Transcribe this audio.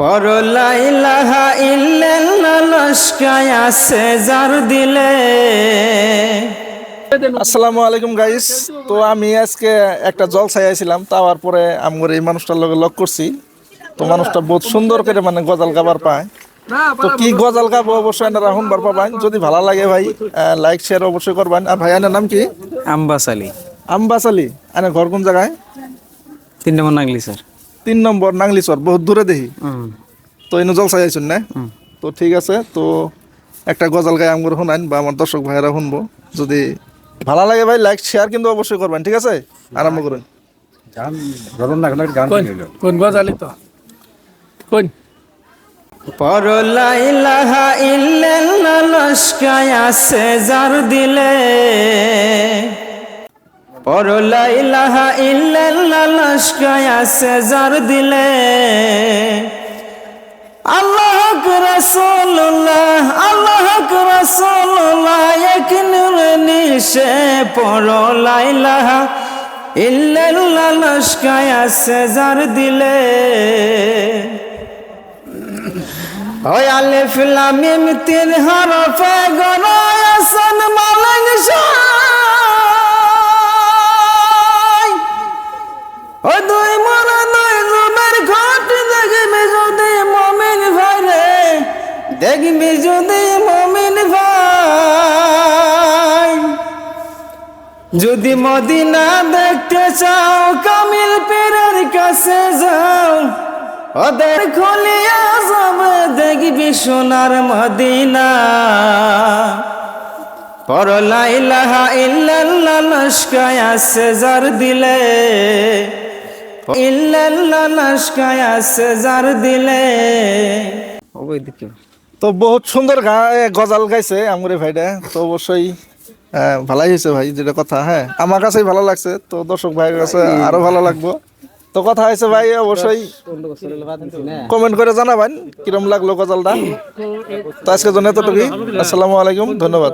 পরলাইলাহা ইল্লাল্লাহ লস্কায় আছে যার দিলে। আসসালামু আলাইকুম গাইস। তো আমি আজকে একটা জল চাইছিলাম তাওয়ার পরে আমার এই মানুষটার লগে লক করছি। তো মানুষটা বহুত সুন্দর করে মানে গজাল গাবার পায়। তো কি গজাল গাবো অবশ্যই এনারা শুনবার পাবেন। যদি ভালো লাগে ভাই লাইক শেয়ার অবশ্যই করবেন। আর ভাই এনার নাম কি? আম্বাস আলী। আম্বাস আলী। এনে ঘর কোন জায়গায়? তিন নম্বর নাগলি স্যার। তিন নম্বর নাংলিচর বহুত দূরে দেখি তো এনে জল চাইছেন না? তো ঠিক আছে তো একটা গজাল গায়ে আমগুলো শুনাইন বা আমার দর্শক ভাইয়েরা শুনব। যদি ভালো লাগে ভাই লাইক শেয়ার কিন্তু অবশ্যই করবেন ঠিক আছে? আরম্ভ করুন। কোন গজালি তো? কোন? ইল্লাল্লাহ লস্কায় আছে যার দিলে। পরলাইলাহা ইল্লাল্লাহ লস্কায় আছে যার দিলে। আল্লাহ রাসূলুল্লাহ আল্লাহ রাসূলুল্লাহ, এক নূরে নিশে পরলাইলাহা ইল্লাল্লাহ লস্কায় আছে যার দিলে। ওই আলিফ লাম মিম তিন হরফে দেখবি যদি মমিন ভাই। যদি মদিনা দেখতে চাও, কামিল পীরের কাছে যাও। ওদের খুলিয়া যাবে, দেখবি সোনার মদিনা। পরলাইলাহা ইল্লাল্লাহ লস্কায় আছে দিলে। ইল্লাল্লাহ লস্কায় আছে যার দিলে। ওই দিকে তো বহুত সুন্দর গজাল গাইছে আমরে ভাইটা তো অবশ্যই ভালাই হয়েছে ভাই, যেটা কথা হ্যাঁ। আমার কাছেই ভালো লাগছে, তো দর্শক ভাইয়ের কাছে আরও ভালো লাগবো। তো কথা হয়েছে ভাই, অবশ্যই কমেন্ট করে জানাবেন, কিরম লাগল গজালটা। তো আজকের জন্য এতটুকুই। আসসালামু আলাইকুম, ধন্যবাদ।